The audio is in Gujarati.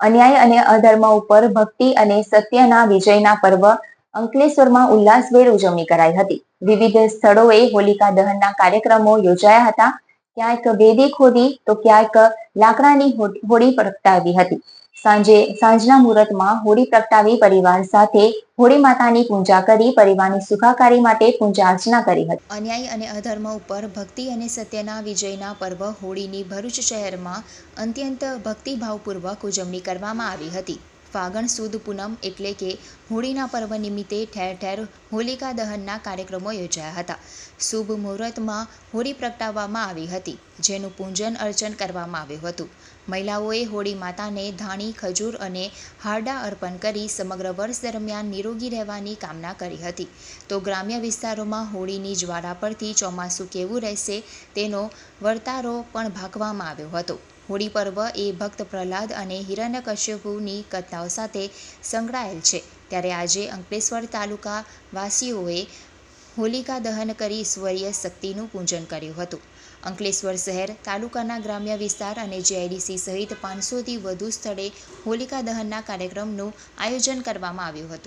અન્યાય અને અધર્મ ઉપર ભક્તિ અને સત્યના વિજયના પર્વ અંકલેશ્વરમાં ઉલ્લાસભેર ઉજવણી કરાઈ હતી. વિવિધ સ્થળોએ હોલિકા દહનના કાર્યક્રમો યોજાયા હતા. ક્યાંક વેદી ખોદી તો ક્યાંક લાકડાની હો- હોડી પ્રગટાવી હતી. સાંજે, સાંજના મુહૂર્તમાં હોળી પ્રગટાવી પરિવાર સાથે હોળી માતાની પૂજા કરી પરિવારની સુખાકારી માટે પૂજા અર્ચના કરી હતી. અન્યાય અને અધર્મ ઉપર ભક્તિ અને સત્યના વિજયના પર્વ હોળીની ભરૂચ શહેરમાં અત્યંત ભક્તિભાવપૂર્વક ઉજવણી કરવામાં આવી હતી. ફાગણ સુદ પૂનમ એટલે કે હોળીના પર્વ નિમિત્તે ઠેર ઠેર હોલિકા દહનના કાર્યક્રમો યોજાયા હતા. શુભ મુહૂર્તમાં હોળી પ્રગટાવવામાં આવી હતી. જેનું પૂજન અર્ચન કરવામાં આવ્યું હતું. મહિલાઓએ હોળી માતાને ધાણી, ખજૂર અને હારડા અર્પણ કરી સમગ્ર વર્ષ દરમિયાન નિરોગી રહેવાની કામના કરી હતી. તો ગ્રામ્ય વિસ્તારોમાં હોળીની જ્વાળા પરથી ચોમાસું કેવું રહેશે તેનો વર્તારો પણ ભાગવામાં આવ્યો હતો. હોળી પર્વ એ ભક્ત પ્રહલાદ અને હિરણ્યકશ્યપુની કથાઓ સાથે સંકળાયેલ છે. ત્યારે આજે અંકલેશ્વર તાલુકા વાસીઓએ હોલિકા દહન કરી ઈશ્વરીય શક્તિનું પૂજન કર્યું હતું. અંકલેશ્વર શહેર, તાલુકાના ગ્રામ્ય વિસ્તાર અને જીઆઈડીસી સહિત પાંચસોથી વધુ સ્થળે હોલિકા દહનના કાર્યક્રમનું આયોજન કરવામાં આવ્યું હતું.